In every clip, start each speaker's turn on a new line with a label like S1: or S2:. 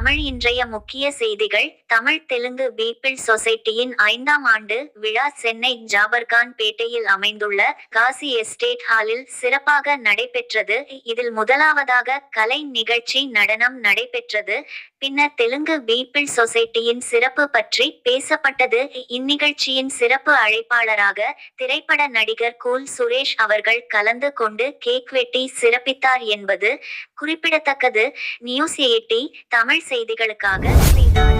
S1: தமிழ் இன்றைய முக்கிய செய்திகள். தமிழ் தெலுங்கு பீப்பிள் சொசைட்டியின் ஐந்தாம் ஆண்டு விழா சென்னை ஜாபர்கான் பேட்டையில் அமைந்துள்ள காசி எஸ்டேட் ஹாலில் சிறப்பாக நடைபெற்றது. இதில் முதலாவதாக கலை நிகழ்ச்சி நடனம் நடைபெற்றது. பின்னர் தெலுங்கு பீப்பிள் சொசைட்டியின் சிறப்பு பற்றி பேசப்பட்டது. இந்நிகழ்ச்சியின் சிறப்பு அழைப்பாளராக திரைப்பட நடிகர் கூல் சுரேஷ் அவர்கள் கலந்து கொண்டு கேக் வெட்டி சிறப்பித்தார் என்பது குறிப்பிடத்தக்கது. நியூஸ் எயிட்டி தமிழ் செய்திகளுக்காக ஸ்ரீராஜா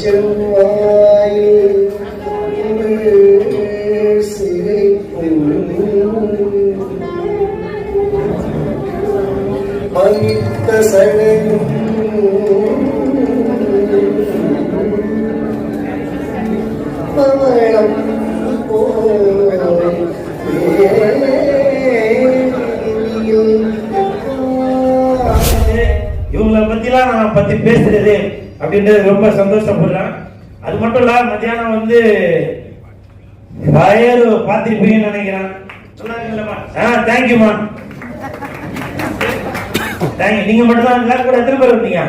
S2: செவ்வாய் சிரிப்பும் மனித சடையும் பவளம்
S3: இவங்களை பத்திலாம் நான் பத்தி பேசுறது அப்படின்றது ரொம்ப சந்தோஷப்படுறேன். அது மட்டும் இல்ல மத்தியானம் வந்து வயறு பார்த்திருப்பீங்கன்னு நினைக்கிறேன். சொன்னாங்கல்லம்மா. ஆ தேங்க்யூமா தேங்க்யூ நீங்க மட்டும் தான் எல்லாரும் கூட எத்தனை பேர் வந்தீங்க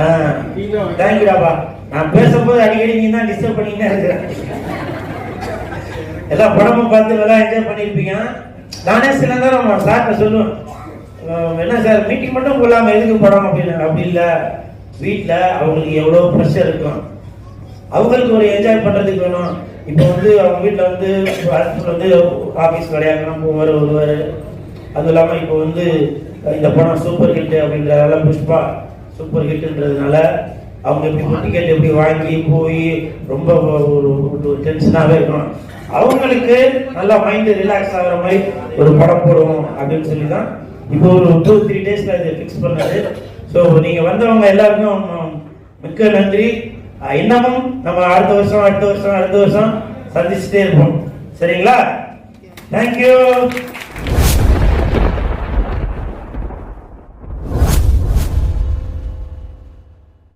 S3: ஆ தேங்க்யூடாப்பா நான் பேசும்போது அடிக்கடி நீங்க தான் டிஸ்டர்ப் பண்ணிக்கிட்டே இருக்கிறேன். எல்லா படமும் பார்த்து நல்லா என்ஜாய் பண்ணியிருப்பீங்க. நானே சில நேரம் சார்ட்ட சொல்லுவேன். என்ன சார் மீட்டிங் மட்டும் போகலாம எதுக்கு படம் அப்படின்னு அப்படி இல்லை. வீட்டில் அவங்களுக்கு எவ்வளோ ப்ரெஷர் இருக்கும். அவங்களுக்கு ஒரு என்ஜாய் பண்ணுறதுக்கு வேணும். இப்போ வந்து அவங்க வீட்டில் வந்து ஹஸ்பண்ட் வந்து ஆஃபீஸ் விளையாடணும் போவார் வருவார். அதுவும் இல்லாமல் இப்போ வந்து இந்த படம் சூப்பர் ஹிட் அப்படின்றதால புஷ்பா சூப்பர் ஹிட்ன்றதுனால அவங்க எப்படி டிக்கெட் எப்படி வாங்கி போய் ரொம்ப ஒரு ஒரு டென்ஷனாகவே இருக்கணும் அவங்களுக்கு நல்லா மைண்டு ரிலாக்ஸ் ஆகிற மாதிரி ஒரு படம் போடுவோம் அப்படின்னு சொல்லி தான் இப்போ ஒரு டூ த்ரீ டேஸ்ல இது ஃபிக்ஸ் பண்ணது ஸோ நீங்கள் வந்தவங்க எல்லாருக்கும் மிக்க நன்றி. இன்னமும் நம்ம அடுத்த வருஷம் அடுத்த வருஷம் அடுத்த வருஷம் சந்திச்சுட்டே இருப்போம். சரிங்களா? தேங்க்யூ